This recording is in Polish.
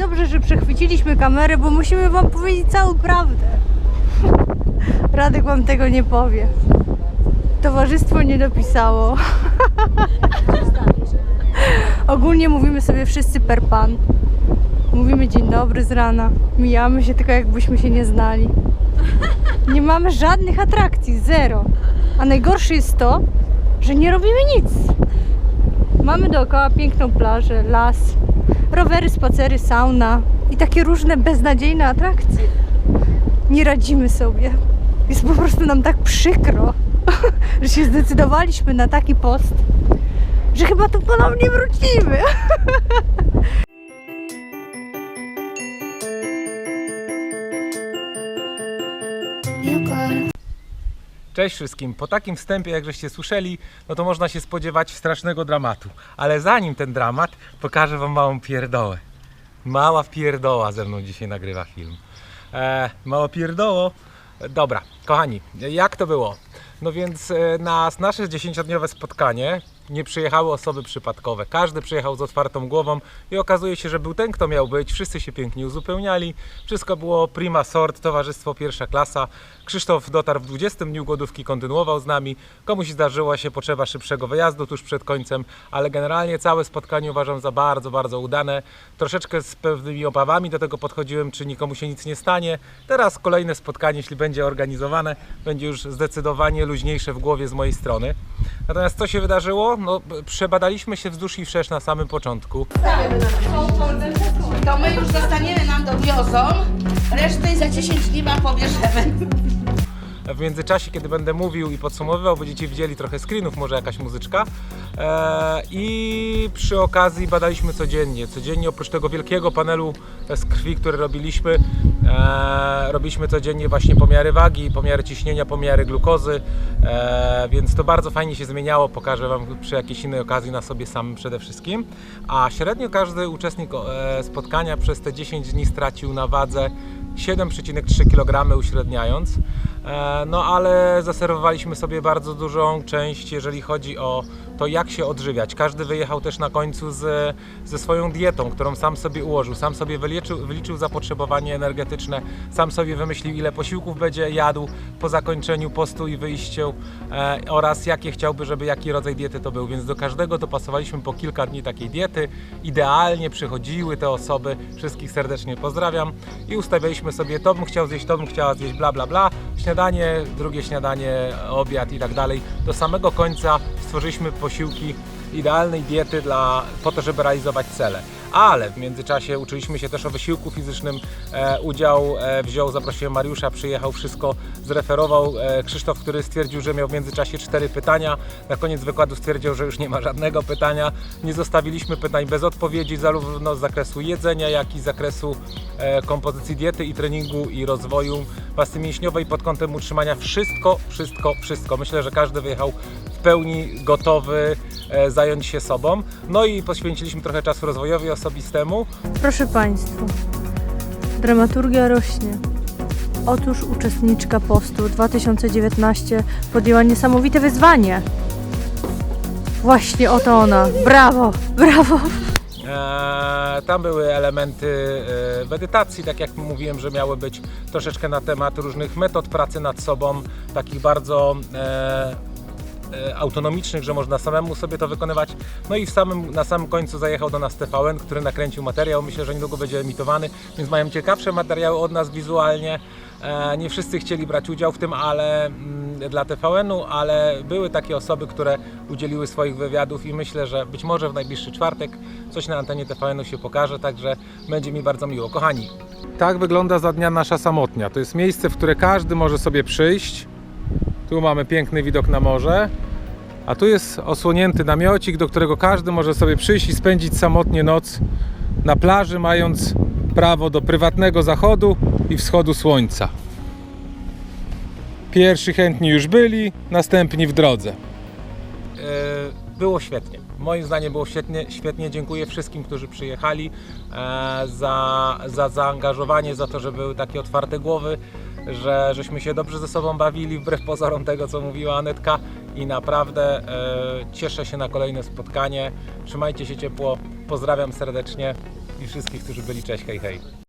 dobrze, że przechwyciliśmy kamerę, bo musimy wam powiedzieć całą prawdę. Radek wam tego nie powie. Towarzystwo nie dopisało. Ogólnie mówimy sobie wszyscy per pan. Mówimy dzień dobry z rana. Mijamy się tylko jakbyśmy się nie znali. Nie mamy żadnych atrakcji, zero. A najgorsze jest to, że nie robimy nic. Mamy dookoła piękną plażę, las, rowery, spacery, sauna i takie różne beznadziejne atrakcje. Nie radzimy sobie. Jest po prostu nam tak przykro, że się zdecydowaliśmy na taki post, że chyba tu ponownie wrócimy. Cześć wszystkim. Po takim wstępie, jak żeście słyszeli, no to można się spodziewać strasznego dramatu. Ale zanim ten dramat, pokażę wam małą pierdołę. Mała pierdoła ze mną dzisiaj nagrywa film. E, mała pierdoło. Dobra, kochani, jak to było? No więc e, na nasze 10-dniowe spotkanie nie przyjechały osoby przypadkowe. Każdy przyjechał z otwartą głową i okazuje się, że był ten, kto miał być. Wszyscy się pięknie uzupełniali. Wszystko było prima sort, towarzystwo pierwsza klasa. Krzysztof dotarł w 20 dniu głodówki, kontynuował z nami. Komuś zdarzyła się potrzeba szybszego wyjazdu tuż przed końcem, ale generalnie całe spotkanie uważam za bardzo, bardzo udane. Troszeczkę z pewnymi obawami do tego podchodziłem, czy nikomu się nic nie stanie. Teraz kolejne spotkanie, jeśli będzie organizowane, będzie już zdecydowanie luźniejsze w głowie z mojej strony. Natomiast co się wydarzyło? No, przebadaliśmy się wzdłuż i wszerz na samym początku. To my już dostaniemy nam dowiozą, resztę za 10 dni wam pobierzemy. W międzyczasie, kiedy będę mówił i podsumowywał, będziecie widzieli trochę screenów, może jakaś muzyczka. Eee, I przy okazji badaliśmy codziennie. Codziennie oprócz tego wielkiego panelu z krwi, który robiliśmy, eee, robiliśmy codziennie właśnie pomiary wagi, pomiary ciśnienia, pomiary glukozy, więc to bardzo fajnie się zmieniało. Pokażę Wam przy jakiejś innej okazji na sobie samym przede wszystkim. A średnio każdy uczestnik e, spotkania przez te 10 dni stracił na wadze 7,3 kg uśredniając. E, No ale zaserwowaliśmy sobie bardzo dużą część, jeżeli chodzi o to, jak się odżywiać. Każdy wyjechał też na końcu z, ze swoją dietą, którą sam sobie ułożył, sam sobie wyliczył, wyliczył zapotrzebowanie energetyczne, sam sobie wymyślił, ile posiłków będzie jadł po zakończeniu postu i wyjściu e, oraz jakie chciałby, żeby jaki rodzaj diety to był. Więc do każdego dopasowaliśmy po kilka dni takiej diety. Idealnie przychodziły te osoby, wszystkich serdecznie pozdrawiam i ustawialiśmy sobie to bym chciał zjeść, to bym chciała zjeść, bla bla bla. Śniadanie, drugie śniadanie, obiad i tak dalej. Do samego końca stworzyliśmy posiłki idealnej diety dla, po to, żeby realizować cele. Ale w międzyczasie uczyliśmy się też o wysiłku fizycznym. E, udział e, wziął, zaprosiłem Mariusza, przyjechał, wszystko zreferował. E, Krzysztof, który stwierdził, że miał w międzyczasie cztery pytania. Na koniec wykładu stwierdził, że już nie ma żadnego pytania. Nie zostawiliśmy pytań bez odpowiedzi, zarówno z zakresu jedzenia, jak i z zakresu kompozycji diety i treningu i rozwoju pasy mięśniowej pod kątem utrzymania. Wszystko, wszystko, wszystko. Myślę, że każdy wyjechał pełni gotowy e, zająć się sobą. No i poświęciliśmy trochę czasu rozwojowi osobistemu. Proszę Państwa, dramaturgia rośnie. Otóż uczestniczka postu 2019 podjęła niesamowite wyzwanie. Właśnie oto ona. Brawo, brawo. Eee, tam były elementy e, medytacji, tak jak mówiłem, że miały być troszeczkę na temat różnych metod pracy nad sobą, takich bardzo e, e, autonomicznych, że można samemu sobie to wykonywać. No i w samym, na samym końcu zajechał do nas TVN, który nakręcił materiał. Myślę, że niedługo będzie emitowany, więc mają ciekawsze materiały od nas wizualnie. E, Nie wszyscy chcieli brać udział w tym, ale mm, dla TVN-u, ale były takie osoby, które udzieliły swoich wywiadów i myślę, że być może w najbliższy czwartek coś na antenie TVN-u się pokaże, także będzie mi bardzo miło. Kochani, tak wygląda za dnia nasza samotnia. To jest miejsce, w które każdy może sobie przyjść. Tu mamy piękny widok na morze, a tu jest osłonięty namiocik, do którego każdy może sobie przyjść i spędzić samotnie noc na plaży, mając prawo do prywatnego zachodu i wschodu słońca. Pierwsi chętni już byli, następni w drodze. Było świetnie. Moim zdaniem było świetnie. świetnie. Dziękuję wszystkim, którzy przyjechali e, za, za zaangażowanie, za to, że były takie otwarte głowy, że żeśmy się dobrze ze sobą bawili, wbrew pozorom tego, co mówiła Anetka. I naprawdę e, cieszę się na kolejne spotkanie. Trzymajcie się ciepło. Pozdrawiam serdecznie. i wszystkich, którzy byli. Cześć, hej, hej.